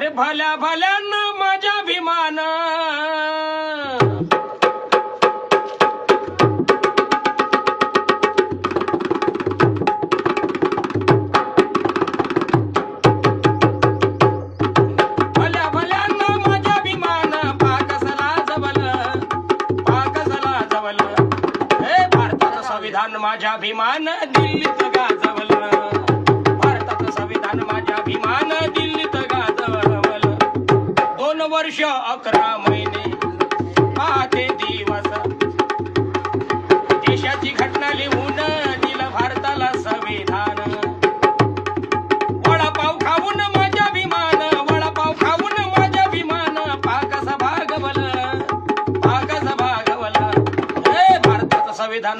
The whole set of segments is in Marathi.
अरे भल्या भल्यांना माझ्या अभिमान. माझ्या अभिमान. दिल्लीत गाजवलं. वर्ष अकरा महिने. पाहते दिवस. देशाची घटना लिहून दिलं भारताला संविधान. वडापाव खाऊन माझ्या अभिमान वडापाव खाऊन माझ्या अभिमान. पाकस भागवल पाकस भागवल हे भारताचं संविधान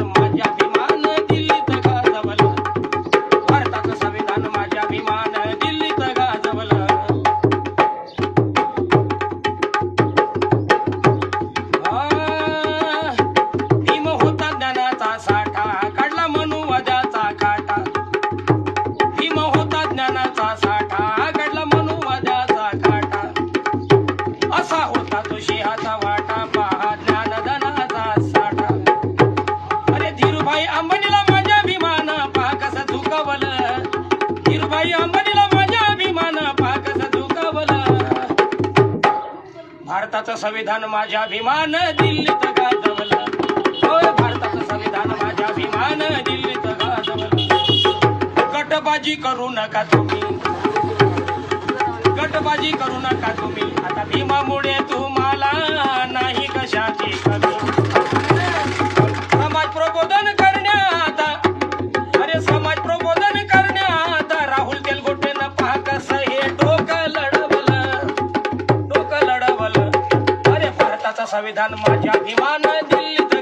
धीरुभाई अंबानीला माझ्या अभिमान पहा कसा भारताचं संविधान माझ्या अभिमान दिल्लीत गाजवला. होय भारताचं संविधान माझ्या अभिमान दिल्लीत गाजवलं. गटबाजी करू नका तुम्ही. गटबाजी करू नका तुम्ही. आता भीमामुळे तुम्ही संविधान माझ्या अभिमान दिल्लीत